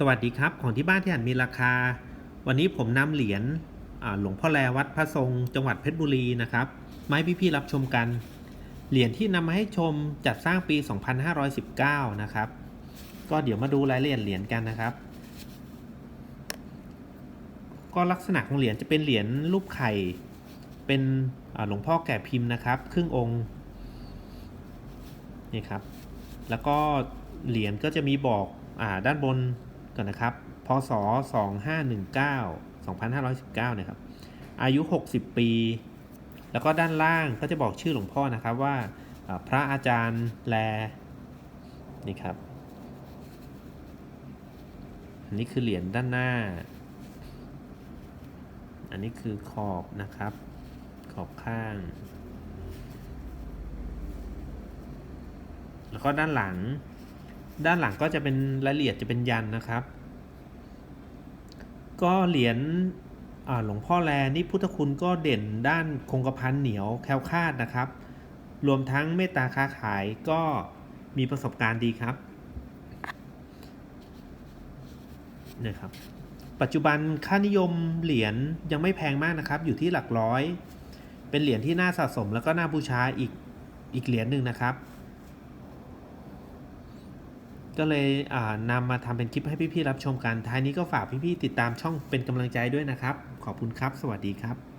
สวัสดีครับ ของที่บ้านที่หันมีราคา วันนี้ผมนำเหรียญหลวงพ่อแลวัดพระทรงจังหวัดเพชรบุรีนะครับมาให้พี่ๆรับชมกัน เหรียญที่นำมาให้ชมจัดสร้างปี 2519 นะครับ ก็เดี๋ยวมาดูรายละเอียดเหรียญกันนะครับ ก็ลักษณะของเหรียญจะเป็นเหรียญรูปไข่ เป็นหลวงพ่อแก่พิมพ์นะครับ ครึ่งองค์นี่ครับ แล้วก็เหรียญก็จะมีบอกอด้านบน ก่อนนะครับ พศ 2519 2519นะครับ อายุ 60 ปี แล้วก็ด้านล่างก็จะบอกชื่อหลวงพ่อนะครับว่าอ่าพระอาจารย์แล นี่ครับ อันนี้คือเหรียญด้านหน้า อันนี้คือขอบนะครับ ขอบข้าง แล้วก็ด้านหลัง ด้านหลังก็จะเป็นรายละเอียดจะเป็นยันนะครับ ก็เหรียญหลวงพ่อแลนี่พุทธคุณก็เด่นด้านคงกระพันเหนียวแคล้วคลาดนะครับ รวมทั้งเมตตาค้าขายก็มีประสบการณ์ดีครับเนี่ยครับ ปัจจุบันค่านิยมเหรียญยังไม่แพงมากนะครับ อยู่ที่หลักร้อย เป็นเหรียญที่น่าสะสมแล้วก็น่าบูชาอีกอีกเหรียญหนึ่งนะครับ ก็เลยอ่านำมาทำเป็นคลิปให้พี่ๆรับชมกัน ท้ายนี้ก็ฝากพี่ๆติดตามช่องเป็นกำลังใจด้วยนะครับ ขอบคุณครับ สวัสดีครับ